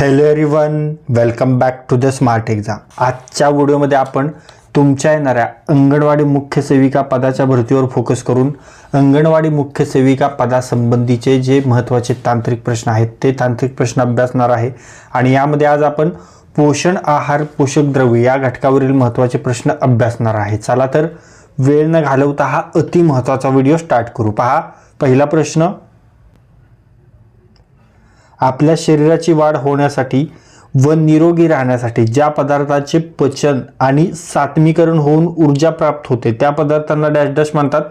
Hello everyone welcome back to the smart exam आजच्या व्हिडिओमध्ये आपण तुमच्या येणाऱ्या अंगणवाडी मुख्य सेविका पदाच्या भरतीवर फोकस करून अंगणवाडी मुख्य सेविका पदासंबंधीचे जे महत्त्वाचे तांत्रिक प्रश्न आहेत ते तांत्रिक प्रश्न अभ्यासणार आहे. आणि यामध्ये आज आपण पोषण आहार पोषक द्रव्य या घटकावरील महत्त्वाचे प्रश्न अभ्यासणार आहे. चला तर वेळ न घालवता हा अति महत्त्वाचा व्हिडिओ स्टार्ट करू. पहा पहिला प्रश्न आपल्या शरीराची वाढ होण्यासाठी व निरोगी राहण्यासाठी ज्या पदार्थाचे पचन आणि सात्मीकरण होऊन ऊर्जा प्राप्त होते त्या पदार्थांना डॅश डॅश म्हणतात.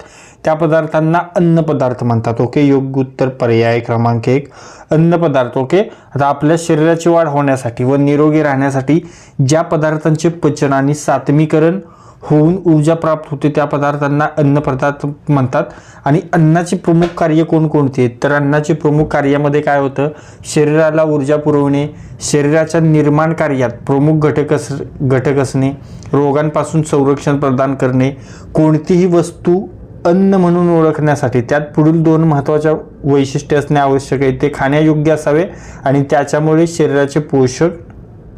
त्या पदार्थांना अन्न पदार्थ म्हणतात. ओके योग्य उत्तर पर्याय क्रमांक एक. अन्न पदार्थ ओके आता आपल्या शरीराची वाढ होण्यासाठी व निरोगी राहण्यासाठी ज्या पदार्थांचे पचन आणि सात्मीकरण होऊन ऊर्जा प्राप्त होते त्या पदार्थांना अन्न पदार्थ म्हणतात. आणि अन्नाची प्रमुख कार्य कोणकोणती आहेत तर अन्नाचे प्रमुख कार्यामध्ये काय होतं? शरीराला ऊर्जा पुरवणे शरीराच्या निर्माण कार्यात प्रमुख घटक अस घटक असणे रोगांपासून संरक्षण प्रदान करणे कोणतीही वस्तू अन्न म्हणून ओळखण्यासाठी. त्यात पुढील दोन महत्त्वाच्या वैशिष्ट्ये असणे आवश्यक आहे. ते खाण्यायोग्य असावे आणि त्याच्यामुळे शरीराचे पोषक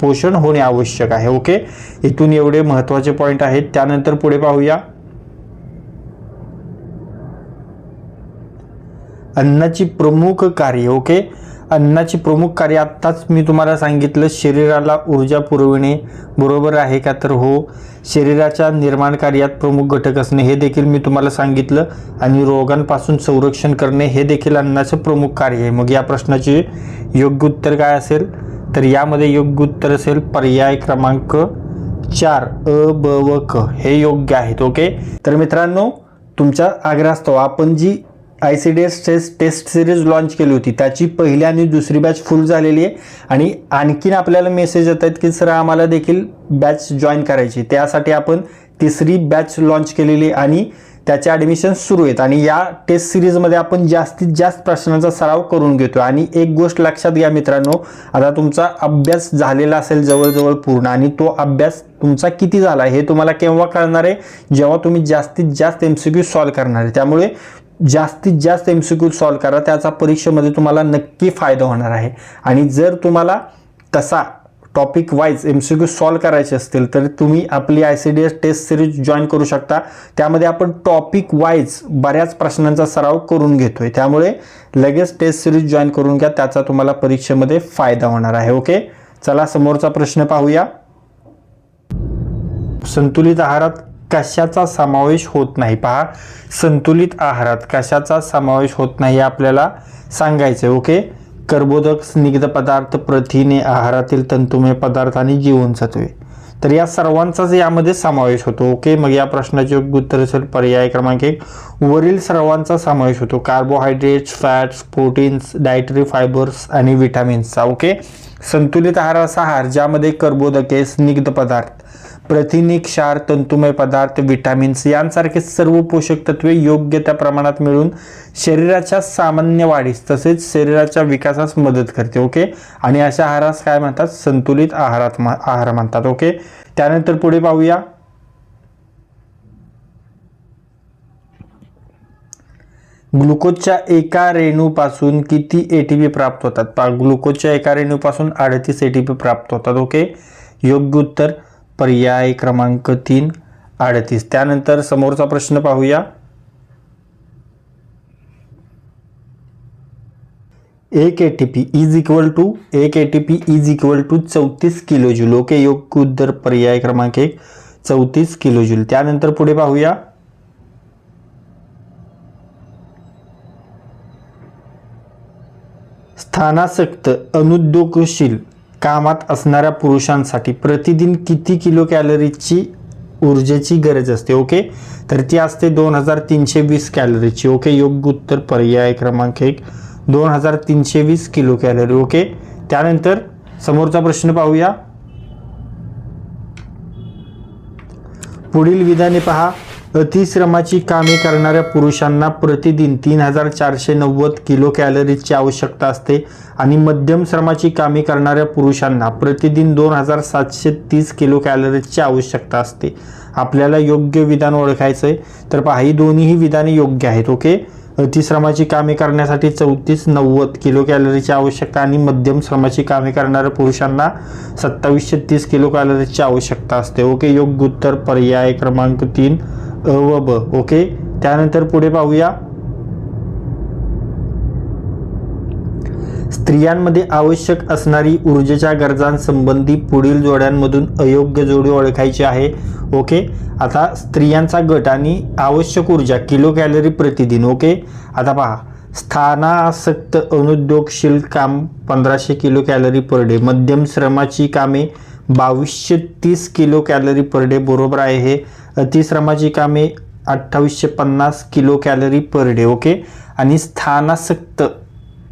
पोषण होणे आवश्यक आहे. ओके? इथून एवढे महत्त्वाचे पॉईंट आहेत. त्यानंतर पुढे पाहूया. अन्नाची प्रमुख कार्य ओके? अन्नाची प्रमुख कार्य आत्ताच मी तुम्हाला सांगितलं शरीराला ऊर्जा पुरविणे. बरोबर आहे का तर हो. शरीराच्या निर्माण कार्यात प्रमुख घटक असणे हे देखील मी तुम्हाला सांगितलं. आणि रोगांपासून संरक्षण करणे हे देखील अन्नाचं प्रमुख कार्य आहे. मग या प्रश्नाचे योग्य उत्तर काय असेल? तर यामध्ये योग्य उत्तर असेल पर्याय क्रमांक चार अ ब व क. हे योग्य आहेत ओके? तर मित्रांनो तुमच्या आग्रहास्तव आपण जी I C D S test test series launch केली होती त्याची पहिली आणि दुसरी बॅच फुल झालेली आहे. आणि आणखीन आपल्याला मेसेज येत आहेत की सर आम्हाला देखील बॅच जॉईन करायची त्यासाठी आपण तिसरी बॅच लॉन्च केलेली आहे आणि त्याचे ॲडमिशन सुरू आहेत. आणि या टेस्ट सिरीजमध्ये आपण जास्तीत जास्त प्रश्नांचा सराव करून घेतो आणि एक गोष्ट लक्षात घ्या मित्रांनो आता तुमचा अभ्यास झालेला असेल जवळजवळ पूर्ण आणि तो अभ्यास तुमचा किती झाला हे तुम्हाला केव्हा कळणार आहे? जेव्हा तुम्ही जास्तीत जास्त एम सी क्यू सॉल्व करणार आहे. त्यामुळे जास्तीत जास्त एम सी क्यू सॉल्व करा. त्याचा परीक्षेमध्ये तुम्हाला नक्की फायदा होणार आहे. आणि जर तुम्हाला तसा topic wise M C Q solve करायचे असतील तर तुम्ही आपली I C D S test series join करू शकता. त्यामध्ये आपण टॉपिक वाईज बऱ्याच प्रश्नांचा सराव करून घेतोय. त्यामुळे लगेच टेस्ट सिरीज जॉईन करून घ्या त्याचा तुम्हाला परीक्षेमध्ये फायदा होणार आहे ओके चला समोरचा प्रश्न पाहूया. संतुलित आहारात कशाचा समावेश होत नाही? पहा संतुलित आहारात कशाचा समावेश होत नाही हे आपल्याला सांगायचं आहे ओके कर्बोदक स्निग्ध पदार्थ प्रथिने आहारातील तंतुमय पदार्थ आणि जीवनसत्वे. तर या सर्वांचाच यामध्ये समावेश होतो. ओके मग या प्रश्नाचे योग्य उत्तर असेल पर्याय क्रमांक एक. वरील सर्वांचा समावेश होतो. Carbohydrates fats proteins dietary fibres आणि विटामिन्सचा. ओके? संतुलित आहार असा आहार ज्यामध्ये कर्बोदके स्निग्ध पदार्थ प्रथिने क्षार तंतुमय पदार्थ विटामिन्स यांसारखे सर्व पोषक तत्वे योग्य त्या प्रमाणात मिळून शरीराच्या सामान्य वाढीस तसेच शरीराच्या विकासास मदत करते ओके? आणि अशा आहारास काय म्हणतात? संतुलित आहारात आहार म्हणतात ओके? त्यानंतर पुढे पाहूया. ग्लुकोजच्या एका रेणूपासून किती एटीपी प्राप्त होतात? पहा ग्लुकोजच्या एका रेणूपासून अडतीस एटीपी प्राप्त होतात ओके? योग्य उत्तर पर्याय क्रमांक तीन अडतीस. त्यानंतर समोरचा प्रश्न पाहूया. एक A T P is equal to एक A T P is equal to चौतीस किलो जूल ओके योग्य उत्तर पर्याय क्रमांक एक चौतीस किलो जूल त्यानंतर पुढे पाहूया. स्थानासक्त अनुद्योगशील कामात असणाऱ्या पुरुषांसाठी प्रतिदिन किती किलो कॅलरीची ऊर्जेची गरज असते ओके? तर ती असते दोन हजार तीनशे वीस कॅलरीची ओके? योग्य उत्तर पर्याय क्रमांक एक दोन हजार तीनशे वीस किलो कॅलरी ओके? त्यानंतर समोरचा प्रश्न पाहूया. पुढील विधाने पहा. अतिश्रमाची कामे करणाऱ्या पुरुषांना प्रतिदिन तीन हजार चारशे नव्वद किलो कॅलरीजची आवश्यकता असते आणि मध्यम श्रमाची कामे करणाऱ्या पुरुषांना प्रतिदिन दोन हजार सातशे तीस किलो कॅलरीजची आवश्यकता असते. आपल्याला योग्य विधान ओळखायचं आहे तर पहा ही दोन्हीही विधाने योग्य आहेत ओके? अतिश्रमाची कामे करण्यासाठी चौतीस नव्वद किलो कॅलरीची आवश्यकता आणि मध्यम श्रमाची कामे करणाऱ्या पुरुषांना सत्तावीसशे तीस किलो कॅलरीची आवश्यकता असते ओके? योग्य उत्तर पर्याय क्रमांक तीन. अ व ब ओके? त्यानंतर पुढे पाहूया. स्त्रियांमध्ये आवश्यक असणारी ऊर्जेच्या गरजांसंबंधी पुढील जोड्यांमधून अयोग्य जोडी ओळखायची आहे. ओके? आता स्त्रियांचा गट आणि आवश्यक ऊर्जा किलो कॅलरी प्रतिदिन ओके? आता पहा. स्थानासक्त अनुद्योगशील काम पंधराशे किलो कॅलरी पर डे. मध्यम श्रमाची कामे बावीसशे तीस किलो कॅलरी पर डे बरोबर आहे हे. अतिश्रमाची कामे अठ्ठावीसशे पन्नास kilo calorie per day okay? आणि स्थानासक्त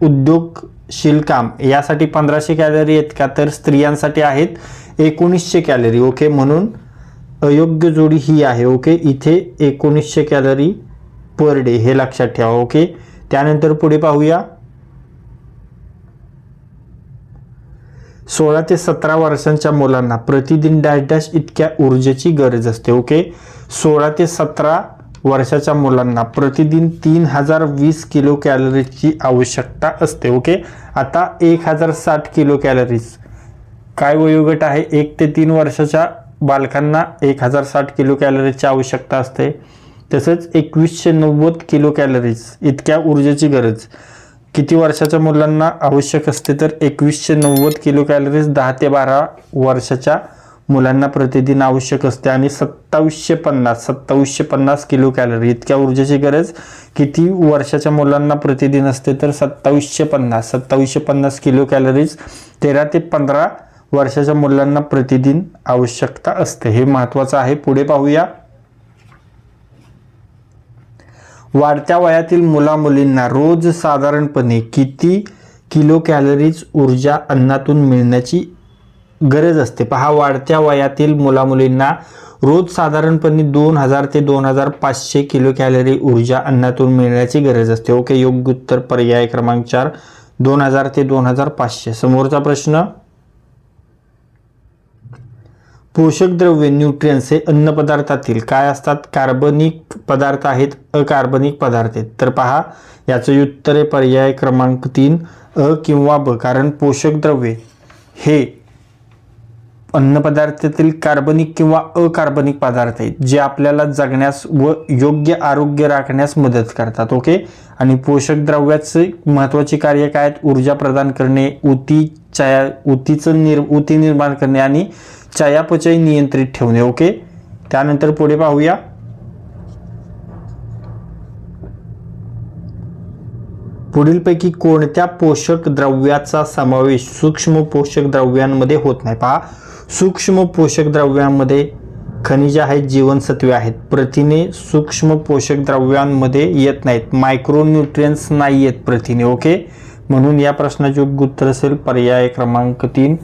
उद्योगशील काम यासाठी पंधराशे कॅलरी आहेत का? तर स्त्रियांसाठी आहेत एकोणीसशे कॅलरी ओके? म्हणून अयोग्य जोडी ही आहे ओके? इथे एकोणीसशे कॅलरी पर डे हे लक्षात ठेवा ओके? त्यानंतर पुढे पाहूया. सोळा ते सतरा वर्षांच्या मुलांना प्रतिदिन डॅश डॅश इतक्या ऊर्जेची गरज असते ओके? सोळा ते सतरा वर्षाच्या मुलांना प्रतिदिन तीन हजार वीस किलो कॅलरीजची आवश्यकता असते ओके? आता एक हजार साठ किलो कॅलरीज. काय वयोगट आहे? एक ते तीन वर्षाच्या बालकांना एक हजार साठ किलो कॅलरीजची आवश्यकता असते. तसंच एकवीसशे नव्वद किलो कॅलरीज इतक्या ऊर्जेची गरज. किती वर्षाच्या मुलांना आवश्यक असते तर एकवीसशे नव्वद किलो कॅलरीज दहा ते बारा वर्षाच्या मुलांना प्रतिदिन आवश्यक असते आणि सत्तावीसशे पन्नास सत्तावीसशे पन्नास किलो कॅलरी इतक्या ऊर्जेची गरज किती वर्षाच्या मुलांना प्रतिदिन असते तर सत्तावीसशे पन्नास सत्तावीसशे पन्नास किलो कॅलरीज तेरा ते पंधरा वर्षाच्या मुलांना प्रतिदिन आवश्यकता असते. हे महत्त्वाचं आहे. पुढे पाहूया. वाढत्या वयातील मुलामुलींना रोज साधारणपणे किती किलो कॅलरीज ऊर्जा अन्नातून मिळण्याची गरज असते? पहा वाढत्या वयातील मुलामुलींना रोज साधारणपणे दोन हजार ते दोन हजार पाचशे किलो कॅलरी ऊर्जा अन्नातून मिळण्याची गरज असते. ओके योग्य उत्तर पर्याय क्रमांक चार दोन हजार ते दोन हजार पाचशे. समोरचा प्रश्न? पोषक द्रव्य न्यूट्रियन्स हे अन्न पदार्थातील काय असतात? कार्बनिक पदार्थ आहेत अकार्बनिक पदार्थ आहेत. तर पहा याचं उत्तर आहे पर्याय क्रमांक तीन अ किंवा ब. कारण पोषक द्रव्ये हे अन्नपदार्थातील कार्बनिक किंवा अकार्बनिक पदार्थ आहेत जे आपल्याला जगण्यास व योग्य आरोग्य राखण्यास मदत करतात ओके? आणि पोषक द्रव्याचे महत्त्वाचे कार्य काय आहेत? ऊर्जा प्रदान करणे ऊतीच्या ऊतीचं उतीचं ऊती उती निर्माण करणे आणि चयापचय नियंत्रित ठेवणे ओके? त्यानंतर पुढे पाहूया. पुढीलपैकी कोणत्या पोषक द्रव्याचा समावेश सूक्ष्म पोषक द्रव्यांमध्ये होत नाही? पहा. सूक्ष्म पोषक द्रव्यांमध्ये खनिज आहेत जीवनसत्वे आहेत. प्रथिने सूक्ष्म पोषक द्रव्यांमध्ये येत नाहीत. मायक्रोन्यूट्रियन्स नाही आहेत प्रथिने ओके? म्हणून या प्रश्नाचे योग्य उत्तर असेल पर्याय क्रमांक तीन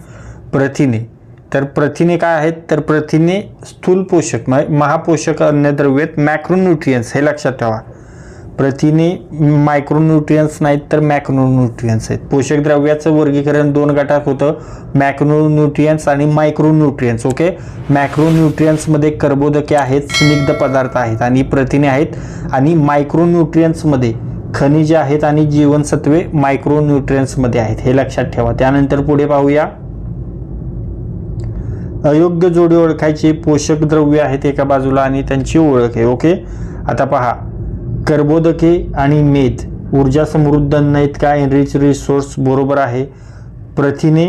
प्रथिने. तर प्रथिने काय आहेत? तर प्रथिने स्थूल पोषक म- महापोषक अन्नद्रव्येत मॅक्रोन्यूट्रियन्स हे लक्षात ठेवा. प्रथिने मायक्रोन्यूट्रियन्स नाहीत तर मॅक्रोन्यूट्रियन्स आहेत. पोषक द्रव्याचं वर्गीकरण दोन गटात होतं. मॅक्रोन्यूट्रियन्स आणि मायक्रोन्यूट्रियन्स ओके मॅक्रोन्यूट्रियन्समध्ये कर्बोदके आहेत स्निग्ध पदार्थ आहेत आणि प्रथिने आहेत. आणि मायक्रोन्यूट्रियन्समध्ये खनिजे आहेत आणि जीवनसत्वे मायक्रोन्यूट्रियन्समध्ये आहेत. हे लक्षात ठेवा. त्यानंतर पुढे पाहूया. अयोग्य जोडी ओळखायची पोषक द्रव्य आहेत एका बाजूला आणि त्यांची ओळख आहे. ओके? आता पहा. कर्बोदके आणि मेद ऊर्जा समृद्ध अन्न आहेत का? एनरिच रिसोर्स बरोबर आहे. प्रथिने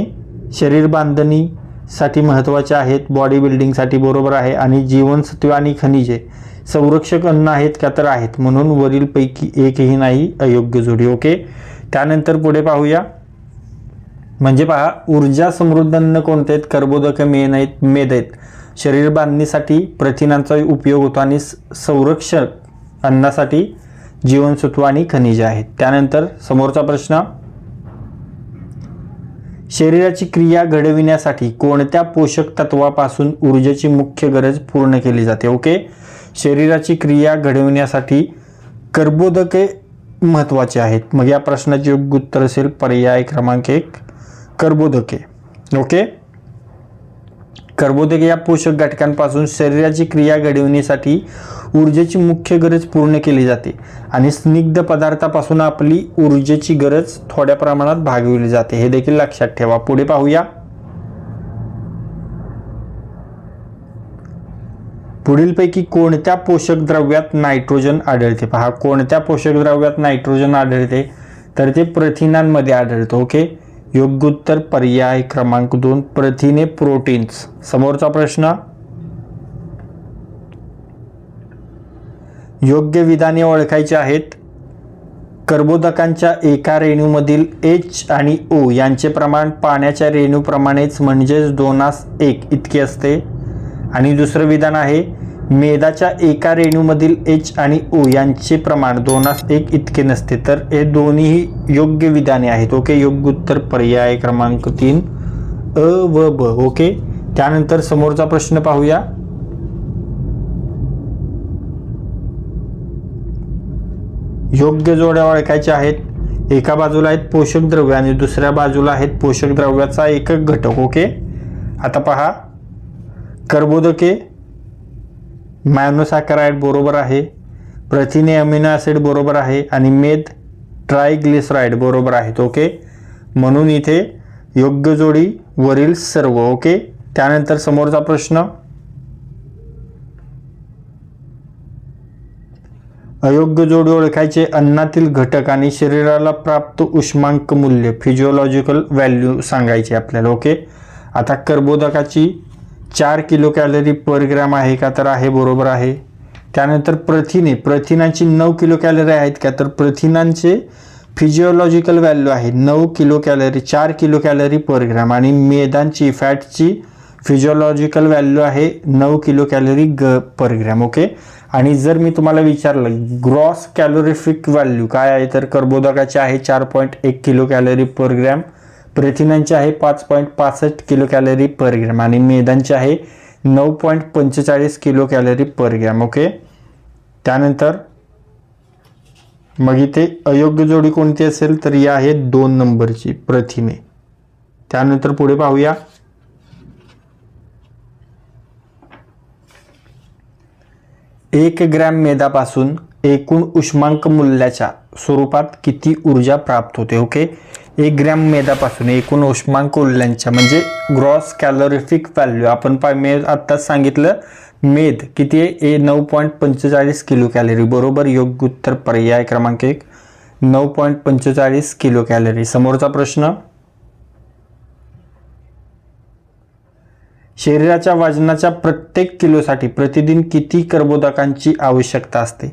शरीर बांधणीसाठी महत्त्वाचे आहेत. बॉडी बिल्डिंगसाठी बरोबर आहे. आणि जीवनसत्वे आणि खनिजे. संरक्षक अन्न आहेत का? तर आहेत. म्हणून वरीलपैकी एकही नाही अयोग्य जोडी. ओके? त्यानंतर पुढे पाहूया. म्हणजे पहा ऊर्जा समृद्ध अन्न कोणते आहेत? कर्बोदक मेन आहेत मेद आहेत. शरीर बांधणीसाठी प्रथिनांचा उपयोग होतो आणि स- संरक्षक अन्नासाठी जीवनसत्व आणि खनिजे आहेत. त्यानंतर समोरचा प्रश्न शरीराची क्रिया घडविण्यासाठी कोणत्या पोषक तत्वापासून ऊर्जेची मुख्य गरज पूर्ण केली जाते? ओके? शरीराची क्रिया घडविण्यासाठी कर्बोदके महत्त्वाचे आहेत. मग या प्रश्नाचे योग्य उत्तर असेल पर्याय क्रमांक एक. कर्बोदके ओके? कर्बोदके या पोषक घटकांपासून शरीराची क्रिया घडविण्यासाठी ऊर्जेची मुख्य गरज पूर्ण केली जाते आणि स्निग्ध पदार्थापासून आपली ऊर्जेची गरज थोड्या प्रमाणात भागविली जाते. हे देखील लक्षात ठेवा. पुढे पाहूया. पुढीलपैकी कोणत्या पोषक द्रव्यात नायट्रोजन आढळते? पहा कोणत्या पोषक द्रव्यात नायट्रोजन आढळते? तर ते प्रथिनांमध्ये आढळतं ओके? योग्य उत्तर पर्याय क्रमांक दोन प्रथिने प्रोटीन्स. समोरचा प्रश्न. योग्य विधाने ओळखायची आहेत. कर्बोदकांच्या एका रेणूमधील एच आणि ओ यांचे प्रमाण पाण्याच्या रेणूप्रमाणेच म्हणजेच दोनास एक इतके असते. आणि दुसरं विधान आहे मेदाच्या एका रेणूमधील एच आणि ओ यांचे प्रमाण दोनास एक इतके नसते तर हे दोन्ही योग्य विधाने आहेत. ओके योग्य उत्तर पर्याय क्रमांक तीन. अ व ब ओके? त्यानंतर समोरचा प्रश्न पाहूया. योग्य जोड्या ओळखायच्या आहेत. एका बाजूला आहेत पोषक द्रव्य आणि दुसऱ्या बाजूला आहेत पोषक द्रव्याचा एकक घटक ओके? आता पहा. कर्बोदके मॅनोसॅकराईड बरोबर आहे प्रथिने अमिनो ॲसिड बरोबर आहे आणि मेद ट्रायग्लिसराईड बरोबर आहेत ओके? म्हणून इथे योग्य जोडी वरील सर्व ओके? त्यानंतर समोरचा प्रश्न. अयोग्य जोडी ओळखायचे अन्नातील घटक आणि शरीराला प्राप्त उष्मांक मूल्य फिजिओलॉजिकल व्हॅल्यू सांगायचे आपल्याला ओके? आता कर्बोदकाची चार किलो कॅलरी पर ग्रॅम आहे का? तर आहे बरोबर आहे. त्यानंतर प्रथिने प्रथिनांची नऊ किलो कॅलरी आहेत का? तर प्रथिनांचे फिजिओलॉजिकल व्हॅल्यू आहे नऊ किलो कॅलरी चार किलो कॅलरी पर ग्रॅम. आणि मेदांची फॅटची फिजिओलॉजिकल व्हॅल्यू आहे नऊ किलो कॅलरी ग पर ग्रॅम ओके? आणि जर मी तुम्हाला विचारलं ग्रॉस कॅलोरिफिक व्हॅल्यू काय आहे? तर कर्बोदकाचे आहे चार पॉईंट एक किलो कॅलरी पर ग्रॅम. प्रथिनांचे आहे पाच पॉईंट पासष्ट किलो कॅलरी पर ग्रॅम आणि मेदांचे आहे नऊ पॉईंट पंचेचाळीस kilo calorie per gram okay? त्यानंतर मग इथे अयोग्य जोडी कोणती असेल तर या आहे दोन नंबरची प्रथिने. त्यानंतर पुढे पाहूया. एक ग्रॅम मेदापासून एकूण उष्मांक मूल्याच्या स्वरूपात किती ऊर्जा प्राप्त होते ओके? एक ग्रॅम मेदापासून एकूण उष्मांक मूल्यांच्या म्हणजे ग्रॉस कॅलोरिफिक व्हॅल्यू आपण पा मे आत्ताच सांगितलं मेद किती आहे? ए नऊ पॉईंट पंचेचाळीस किलो कॅलरी. बरोबर योग्य उत्तर पर्याय क्रमांक एक. नऊ पॉईंट पंचेचाळीस किलो कॅलरी. समोरचा प्रश्न? शरीराच्या वजनाच्या प्रत्येक किलोसाठी प्रतिदिन किती कर्बोदकांची आवश्यकता असते?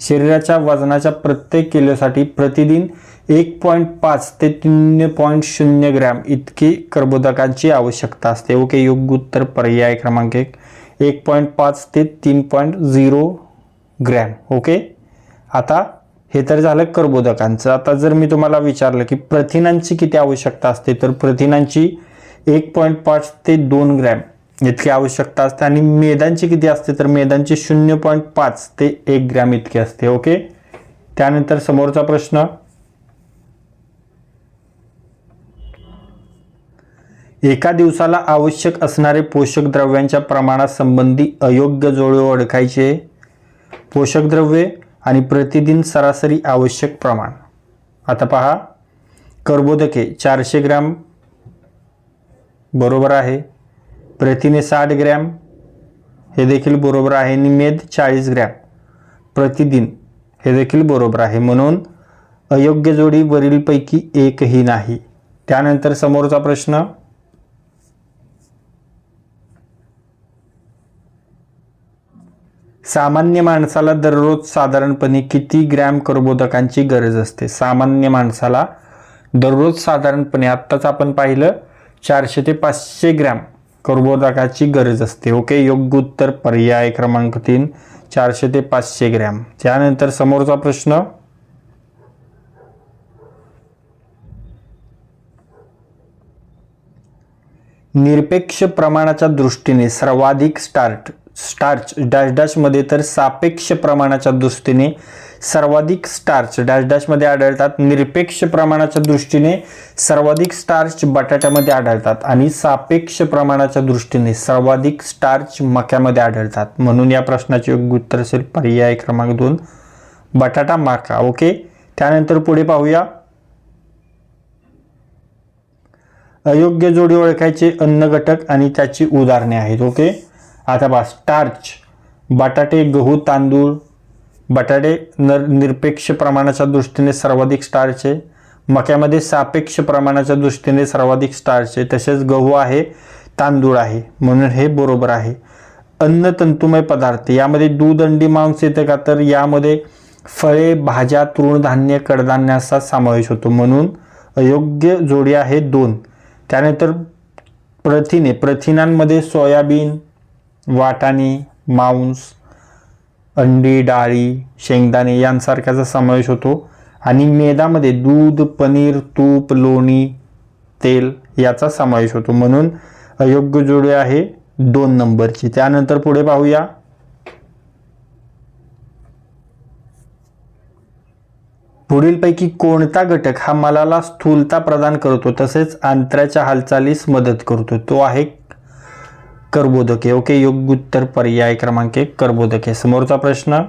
शरीराच्या वजनाच्या प्रत्येक किलोसाठी प्रतिदिन एक पॉईंट पाच ते तीन पॉईंट शून्य ग्रॅम इतकी कर्बोदकांची आवश्यकता असते. ओके योग्य उत्तर पर्याय क्रमांक एक. एक पॉईंट पाच ते तीन पॉईंट झिरो ग्रॅम. ओके? आता हे तर झालं कर्बोदकांचं. आता जर मी तुम्हाला विचारलं की प्रथिनांची किती आवश्यकता असते तर प्रथिनांची एक पॉईंट पाच ते दोन ग्रॅम इतकी आवश्यकता असते. आणि मेदांची किती असते तर मेदांची शून्य पॉईंट पाच ते एक ग्रॅम इतकी असते. ओके? त्यानंतर समोरचा प्रश्न एका दिवसाला आवश्यक असणारे पोषक द्रव्यांच्या प्रमाणासंबंधी अयोग्य जोडे ओळखायचे. पोषक द्रव्ये आणि प्रतिदिन सरासरी आवश्यक प्रमाण. आता पहा. कर्बोदके चारशे ग्रॅम. बरोबर आहे. प्रथिने साठ ग्रॅम. हे देखील बरोबर आहे. आणि मेद चाळीस ग्रॅम. प्रतिदिन. हे देखील बरोबर आहे. म्हणून अयोग्य जोडी वरीलपैकी एकही नाही. त्यानंतर समोरचा प्रश्न. सामान्य माणसाला दररोज साधारणपणे किती ग्रॅम कर्बोदकांची गरज असते? सामान्य माणसाला दररोज साधारणपणे आत्ताच आपण पाहिलं चारशे ते पाचशे ग्रॅम कर्बोदकाची गरज असते. ओके योग्य उत्तर पर्याय क्रमांक तीन चारशे ते पाचशे ग्रॅम. त्यानंतर समोरचा प्रश्न. निरपेक्ष प्रमाणाच्या दृष्टीने सर्वाधिक स्टार्ट स्टार्च डॅश डॅशमध्ये तर सापेक्ष प्रमाणाच्या दृष्टीने सर्वाधिक स्टार्च डॅश डॅशमध्ये आढळतात. निरपेक्ष प्रमाणाच्या दृष्टीने सर्वाधिक स्टार्च बटाट्यामध्ये आढळतात आणि सापेक्ष प्रमाणाच्या दृष्टीने सर्वाधिक स्टार्च मक्यामध्ये आढळतात. म्हणून या प्रश्नाचे योग्य उत्तर असेल पर्याय क्रमांक दोन बटाटा माका. ओके? त्यानंतर पुढे पाहूया. अयोग्य जोडी ओळखायचे अन्न घटक आणि त्याची उदाहरणे आहेत. ओके? आता पहा स्टार्च बटाटे गहू तांदूळ बटाटे नर निरपेक्ष प्रमाणाच्या दृष्टीने सर्वाधिक स्टार्च आहे. मक्यामध्ये सापेक्ष प्रमाणाच्या दृष्टीने सर्वाधिक स्टार्च आहे. तसेच गहू आहे तांदूळ आहे. म्हणून हे बरोबर आहे. अन्न तंतुमय पदार्थ यामध्ये दूध अंडी मांस येतं का? तर यामध्ये फळे भाज्या तृणधान्य कडधान्याचा समावेश होतो. म्हणून अयोग्य जोडी आहे दोन. त्यानंतर प्रथिने प्रथिनांमध्ये सोयाबीन वाटाणे मांस अंडी डाळी शेंगदाणे यांसारख्याचा समावेश होतो. आणि मेदामध्ये दूध पनीर तूप लोणी तेल याचा समावेश होतो. म्हणून अयोग्य जोडी आहे दोन नंबरची. त्यानंतर पुढे पाहूया. पुढीलपैकी कोणता घटक हा मलाला स्थूलता प्रदान करतो तसेच आंतराच्या हालचालीस मदत करतो? तो आहे कर्बोदके. ओके योग्य उत्तर पर्याय क्रमांक एक कर्बोधके समोरचा प्रश्न.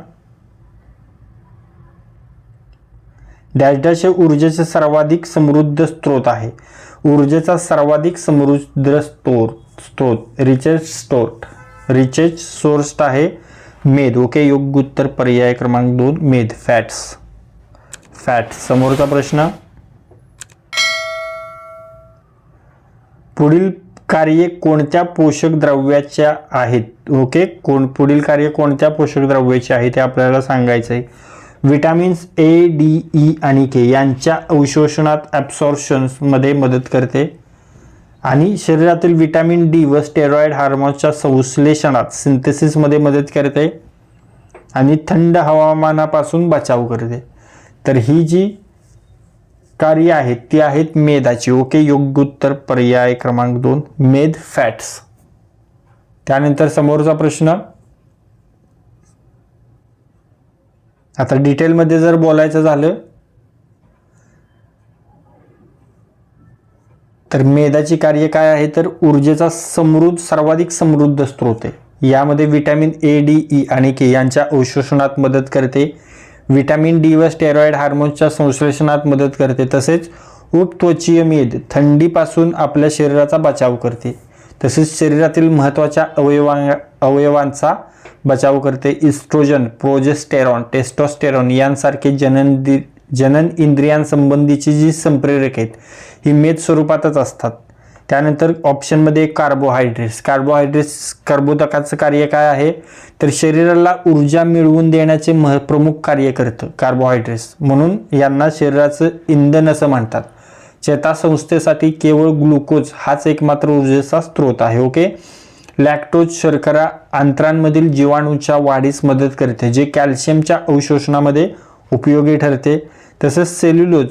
डॅश डॅश हे ऊर्जेचे सर्वाधिक समृद्ध स्रोत आहे. ऊर्जेचा सर्वाधिक समृद्ध स्त्रोत स्त्रोत रिचेज स्टोट रिचेज सोर्स आहे मेद. ओके योग्य उत्तर पर्याय क्रमांक दोन मेद फॅट्स फॅट समोरचा प्रश्न. पुढील कार्ये कोणत्या पोषक द्रव्याच्या आहेत? ओके कोण पुढील कार्य कोणत्या पोषक द्रव्याचे आहे ते आपल्याला सांगायचं आहे vitamins A D e E आणि के यांच्या अवशोषणात ॲब्सॉर्प्शन्समध्ये मदत करते. आणि शरीरातील विटॅमिन डी व स्टेरॉइड हार्मोन्सच्या संश्लेषणात सिंथेसिसमध्ये मदत करते. आणि थंड हवामानापासून बचाव करते. तर ही जी कार्य आहेत ती आहेत मेदाची. ओके योग्य उत्तर पर्याय क्रमांक दोन मेद फॅट्स. त्यानंतर समोरचा प्रश्न. आता डिटेलमध्ये जर बोलायचं झालं तर मेदाची कार्य काय आहे? तर ऊर्जेचा समृद्ध सर्वाधिक समृद्ध स्रोत आहे. यामध्ये व्हिटॅमिन ए डी ई आणि के यांच्या अवशोषणात मदत करते. विटॅमिन डी व स्टेरॉइड हार्मोन्सच्या संश्लेषणात मदत करते. तसेच उपत्वचीय मेद थंडीपासून आपल्या शरीराचा बचाव करते. तसेच शरीरातील महत्त्वाच्या अवयवा अवयवांचा बचाव करते. इस्ट्रोजन प्रोजेस्टेरॉन टेस्टॉस्टेरॉन यांसारखे जनन दि जनन इंद्रियांसंबंधीची जी संप्रेरक आहेत ही मेद स्वरूपातच असतात. त्यानंतर ऑप्शनमध्ये कार्बोहायड्रेट्स कार्बोहायड्रेट्स कर्बोदकाचं कार्य काय आहे? तर शरीराला ऊर्जा मिळवून देण्याचे मह प्रमुख कार्य करतं कार्बोहायड्रेट्स म्हणून यांना शरीराचं इंधन असं म्हणतात. चेतासंस्थेसाठी केवळ ग्लुकोज हाच एकमात्र ऊर्जेचा स्रोत आहे ओके लॅक्टोज शर्करा आंत्रांमधील जीवाणूच्या वाढीस मदत करते जे कॅल्शियमच्या अवशोषणामध्ये उपयोगी ठरते. तसंच सेल्युलोज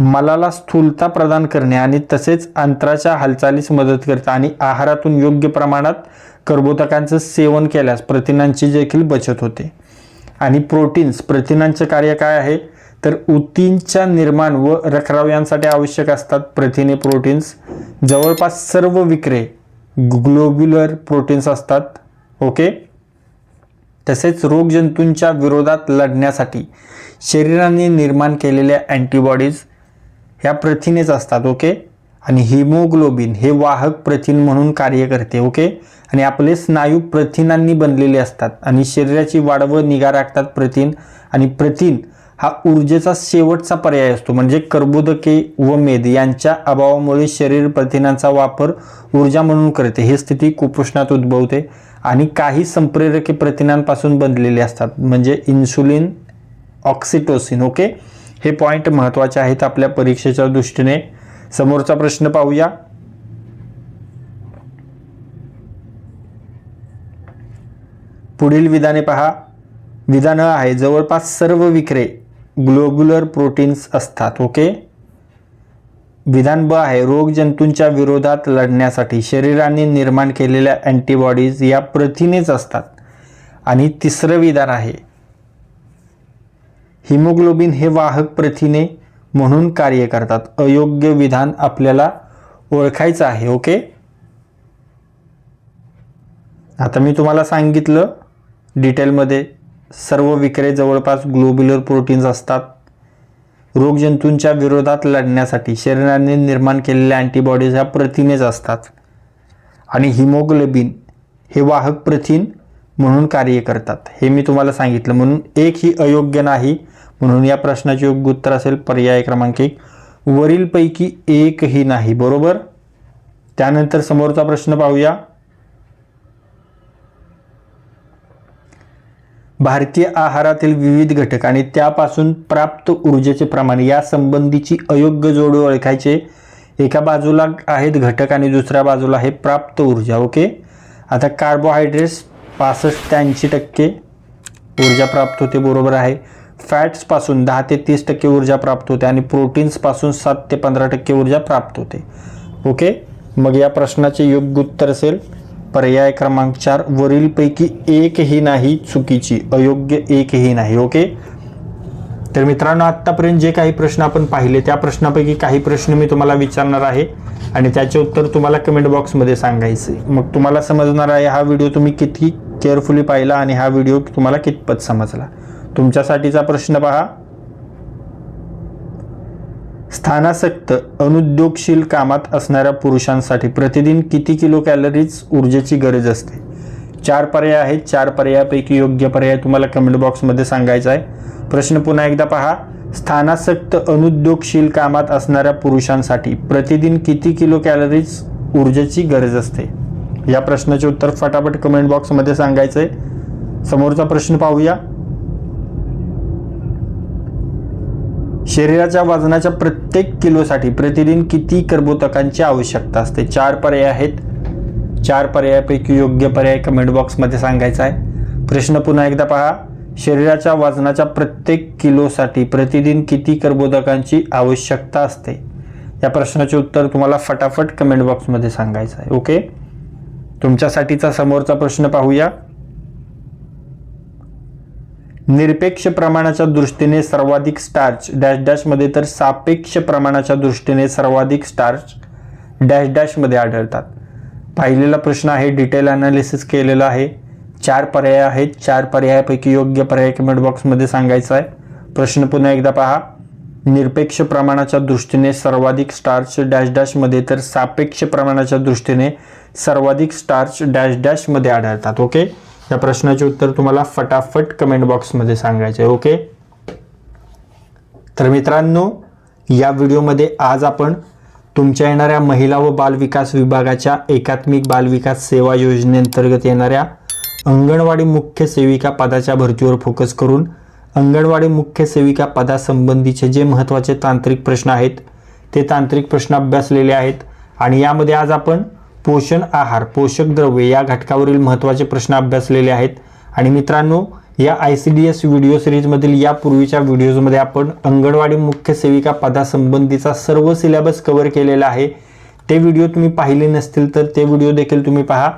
मलाला स्थूलता प्रदान करणे आणि तसेच अंतराच्या हालचालीस मदत करते आणि आहारातून योग्य प्रमाणात कर्बोदकांचं सेवन केल्यास प्रथिनांची देखील बचत होते. आणि प्रोटीन्स प्रथिनांचे कार्य काय आहे? तर ऊतींच्या निर्माण व रखराव यांसाठी आवश्यक असतात प्रथिने प्रोटीन्स. जवळपास सर्व विक्रे ग्लोब्युलर प्रोटीन्स असतात ओके? तसेच रोगजंतूंच्या विरोधात लढण्यासाठी शरीराने निर्माण केलेल्या अँटीबॉडीज ह्या प्रथिनेच असतात ओके? आणि हिमोग्लोबिन हे वाहक प्रथिन म्हणून कार्य करते ओके? आणि आपले स्नायू प्रथिनांनी बनलेले असतात आणि शरीराची वाढ व निगा राखतात प्रथिन आणि प्रथिन हा ऊर्जेचा शेवटचा पर्याय असतो म्हणजे कर्बोदके व मेद यांच्या अभावामुळे शरीर प्रथिनांचा वापर ऊर्जा म्हणून करते. ही स्थिती कुपोषणात उद्भवते आणि काही संप्रेरके प्रथिनांपासून बनलेले असतात म्हणजे इन्सुलिन ऑक्सिटोसिन ओके? हे पॉईंट महत्त्वाचे आहेत आपल्या परीक्षेच्या दृष्टीने. समोरचा प्रश्न पाहूया. पुढील विधाने पहा. विधानं आहे जवळपास सर्व विक्रे ग्लोब्युलर प्रोटीन्स असतात ओके? विधान ब आहे रोगजंतूंच्या विरोधात लढण्यासाठी शरीराने निर्माण केलेल्या अँटीबॉडीज या प्रथिनेच असतात. आणि तिसरं विधान आहे हिमोग्लोबिन हे वाहक प्रथिने म्हणून कार्य करतात. अयोग्य विधान आपल्याला ओळखायचं आहे ओके? आता मी तुम्हाला सांगितलं डिटेलमध्ये सर्व विक्रे जवळपास ग्लोब्युलर प्रोटीन्स असतात. रोगजंतूंच्या विरोधात लढण्यासाठी शरीराने निर्माण केलेल्या अँटीबॉडीज ह्या प्रथिनेच असतात. आणि हिमोग्लोबिन हे वाहक प्रथिन म्हणून कार्य करतात. हे मी तुम्हाला सांगितलं. म्हणून एक ही अयोग्य नाही. म्हणून या प्रश्नाचे योग्य उत्तर असेल पर्याय क्रमांक एक. वरीलपैकी एकही नाही. बरोबर? त्यानंतर समोरचा प्रश्न पाहूया. भारतीय आहारातील विविध घटक आणि त्यापासून प्राप्त ऊर्जेचे प्रमाण या संबंधीची अयोग्य जोड ओळखायचे. एका बाजूला आहेत घटक आणि दुसऱ्या बाजूला आहे प्राप्त ऊर्जा. ओके? आता कार्बोहायड्रेट्स पासष्ट ते ऐंशी टक्के ऊर्जा प्राप्त होते बरोबर आहे. फॅट्सपासून दहा ते तीस टक्के ऊर्जा प्राप्त होते आणि प्रोटीन्सपासून सात ते पंधरा टक्के ऊर्जा प्राप्त होते. ओके मग या प्रश्नाचे योग्य उत्तर असेल. पर्याय क्रमांक चार वरीलपैकी एकही नाही चुकीची अयोग्य एकही नाही. ओके तर मित्रांनो आत्तापर्यंत जे काही प्रश्न आपण पाहिले त्या प्रश्नापैकी काही प्रश्न मी तुम्हाला विचारणार आहे आणि त्याचे उत्तर तुम्हाला कमेंट बॉक्समध्ये सांगायचे. मग तुम्हाला समजणार आहे हा व्हिडिओ तुम्ही किती केअरफुली पाहिला आणि हा व्हिडिओ तुम्हाला कितपत समजला. तुमच्यासाठीचा प्रश्न पहा. स्थानासक्त अनुद्योगशील कामात असणाऱ्या पुरुषांसाठी प्रतिदिन किती किलो कॅलरीज ऊर्जेची गरज असते? चार पर्याय आहेत. चार पर्यायापैकी योग्य पर्याय तुम्हाला कमेंट बॉक्समध्ये सांगायचा आहे. प्रश्न पुन्हा एकदा पहा. स्थानासक्त अनुद्योगशील कामात असणाऱ्या पुरुषांसाठी प्रतिदिन किती किलो कॅलरीज ऊर्जेची गरज असते? या प्रश्नाचे उत्तर फटाफट कमेंट बॉक्समध्ये सांगायचं आहे समोरचा प्रश्न पाहूया. शरीराच्या वजनाच्या प्रत्येक किलोसाठी प्रतिदिन किती कर्बोदकांची आवश्यकता असते? चार पर्याय आहेत. चार पर्यायापैकी योग्य पर्याय कमेंट बॉक्समध्ये सांगायचा आहे. प्रश्न पुन्हा एकदा पहा. शरीराच्या वजनाच्या प्रत्येक किलोसाठी प्रतिदिन किती कर्बोदकांची आवश्यकता असते? या प्रश्नाचे उत्तर तुम्हाला फटाफट कमेंट बॉक्समध्ये सांगायचं आहे. ओके तुमच्यासाठीचा समोरचा प्रश्न पाहूया. निरपेक्ष प्रमाणाच्या दृष्टीने सर्वाधिक स्टार्च डॅश डॅशमध्ये तर सापेक्ष प्रमाणाच्या दृष्टीने सर्वाधिक स्टार्च डॅश डॅशमध्ये आढळतात. पाहिलेला प्रश्न आहे डिटेल ॲनालिसिस केलेला आहे. चार पर्याय आहेत. चार पर्यायापैकी योग्य पर्याय कमेंट बॉक्समध्ये सांगायचा आहे. प्रश्न पुन्हा एकदा पहा. निरपेक्ष प्रमाणाच्या दृष्टीने सर्वाधिक स्टार्च डॅश डॅशमध्ये तर सापेक्ष प्रमाणाच्या दृष्टीने सर्वाधिक स्टार्च डॅश डॅशमध्ये आढळतात. ओके या प्रश्नाचे उत्तर तुम्हाला फटाफट कमेंट बॉक्समध्ये सांगायचे आहे. ओके तर मित्रांनो या व्हिडिओमध्ये आज आपण तुमच्या येणाऱ्या महिला व बालविकास विभागाच्या एकात्मिक बालविकास सेवा योजनेअंतर्गत येणाऱ्या अंगणवाडी मुख्य सेविका पदाच्या भरतीवर फोकस करून अंगणवाडी मुख्य सेविका पदासंबंधीचे जे महत्त्वाचे तांत्रिक प्रश्न आहेत ते तांत्रिक प्रश्न अभ्यासलेले आहेत आणि यामध्ये आज आपण पोषण आहार पोषक द्रव्ये या घटकावरील महत्त्वाचे प्रश्न अभ्यासलेले आहेत. आणि मित्रांनो या I C D S video सिरीजमधील यापूर्वीच्या व्हिडिओजमध्ये आपण अंगणवाडी मुख्य सेविका पदासंबंधीचा सर्व सिलेबस कव्हर केलेला आहे. ते व्हिडिओ तुम्ही पाहिले नसतील तर ते व्हिडिओ देखील तुम्ही पहा.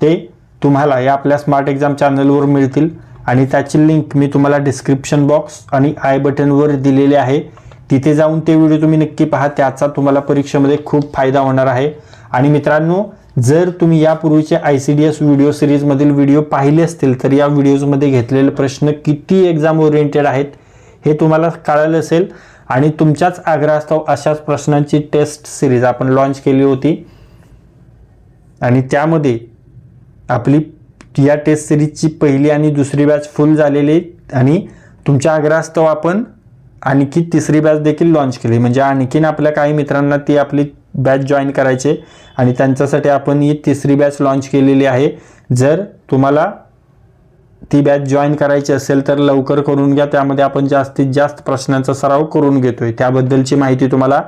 ते तुम्हाला या आपल्या स्मार्ट एक्झाम चॅनलवर मिळतील आणि त्याची लिंक मी तुम्हाला डिस्क्रिप्शन बॉक्स आणि आय बटनवर दिलेले आहे. तिथे जाऊन ते व्हिडिओ तुम्ही नक्की पहा. त्याचा तुम्हाला परीक्षेमध्ये खूप फायदा होणार आहे. आणि मित्रांनो जर तुम्ही यापूर्वीचे I C D S video सिरीजमधील video पाहिले असतील तर या व्हिडिओजमध्ये घेतलेले प्रश्न किती एक्झाम ओरिएंटेड आहेत हे तुम्हाला कळालं असेल. आणि तुमच्याच आग्रहास्तव अशाच प्रश्नांची टेस्ट सिरीज आपण लॉन्च केली होती. आणि त्यामध्ये आपली या टेस्ट सिरीजची पहिली आणि दुसरी बॅच फुल झालेली आणि तुमच्या आग्रहास्तव आपण आणखी तिसरी बॅच देखील लॉन्च केली. म्हणजे आणखीन आपल्या काही मित्रांना ती आपली बॅच जॉईन करायचे. आणि त्यांच्यासाठी आपण ही तिसरी बॅच लॉन्च केलेली आहे. जर तुम्हाला ती बॅच जॉईन करायची असेल तर लवकर करून घ्या. त्यामध्ये आपण जास्तीत जास्त प्रश्नांचा सराव करून घेतोय. त्याबद्दलची माहिती तुम्हाला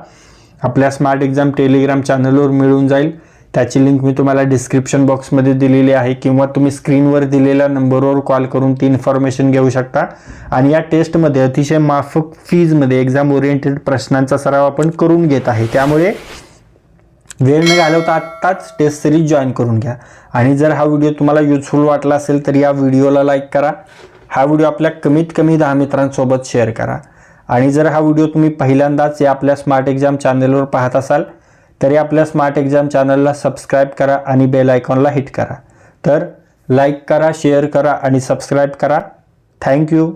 आपल्या स्मार्ट एक्झाम टेलिग्राम चॅनलवर मिळून जाईल. त्याची लिंक मी तुम्हाला डिस्क्रिप्शन बॉक्समध्ये दिलेली आहे. किंवा तुम्ही स्क्रीनवर दिलेल्या नंबरवर कॉल करून ती इन्फॉर्मेशन घेऊ शकता. आणि या टेस्टमध्ये अतिशय माफक फीजमध्ये एक्झाम ओरिएंटेड प्रश्नांचा सराव आपण करून घेत आहे. त्यामुळे वेळ न घालवता आत्ताच टेस्ट सिरीज जॉईन करून घ्या. आणि जर हा व्हिडिओ तुम्हाला युजफुल वाटला असेल तर या व्हिडिओला लाईक करा. हा व्हिडिओ आपल्या कमीत कमी दहा मित्रांसोबत शेअर करा. आणि जर हा व्हिडिओ तुम्ही पहिल्यांदाच या आपल्या स्मार्ट एक्झाम चॅनलवर पाहत असाल तरी आपल्या स्मार्ट एक्झाम चॅनलला सबस्क्राईब करा आणि बेल आयकॉनला हिट करा. तर लाईक करा शेअर करा आणि सबस्क्राईब करा. थँक्यू